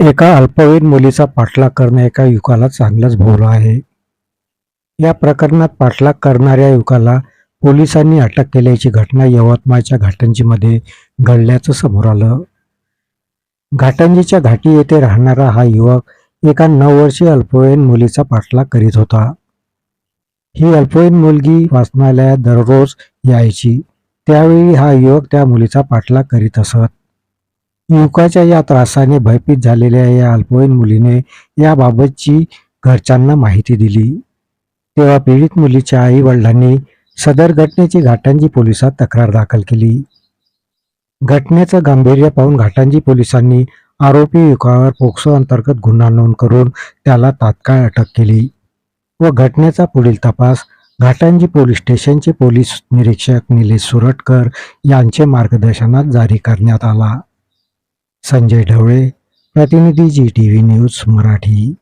एका अल्पवयीन मुलीचा पाठलाग करणं एका युवकाला चांगलंच भोवलं आहे. या प्रकरणात पाठलाग करणाऱ्या युवकाला पोलिसांनी अटक केल्याची घटना यवतमाळच्या घाटंजीमध्ये घडल्याचं समोर आलं. घाटंजीच्या घाटी येथे राहणारा हा युवक एका नऊ वर्षीय अल्पवयीन मुलीचा पाठलाग करीत होता. ही अल्पवयीन मुलगी वाचनालयात दररोज यायची. त्यावेळी हा युवक त्या मुलीचा पाठलाग करीत असत. युवकाच्या या त्रासाने भयभीत झालेल्या या अल्पवयीन मुलीने याबाबतची घरच्यांना माहिती दिली. तेव्हा पीडित मुलीच्या आई वडिलांनी सदर घटनेची घाटंजी पोलिसात तक्रार दाखल केली. घटनेचं गांभीर्य पाहून घाटंजी पोलिसांनी आरोपी युवकावर पोक्सो अंतर्गत गुन्हा नोंद करून त्याला तात्काळ अटक केली व घटनेचा पुढील तपास घाटंजी पोलीस स्टेशनचे पोलीस निरीक्षक निलेश सुरटकर यांचे मार्गदर्शनात जारी करण्यात आला. संजय ढवळे प्रतिनिधी G T V news Marathi.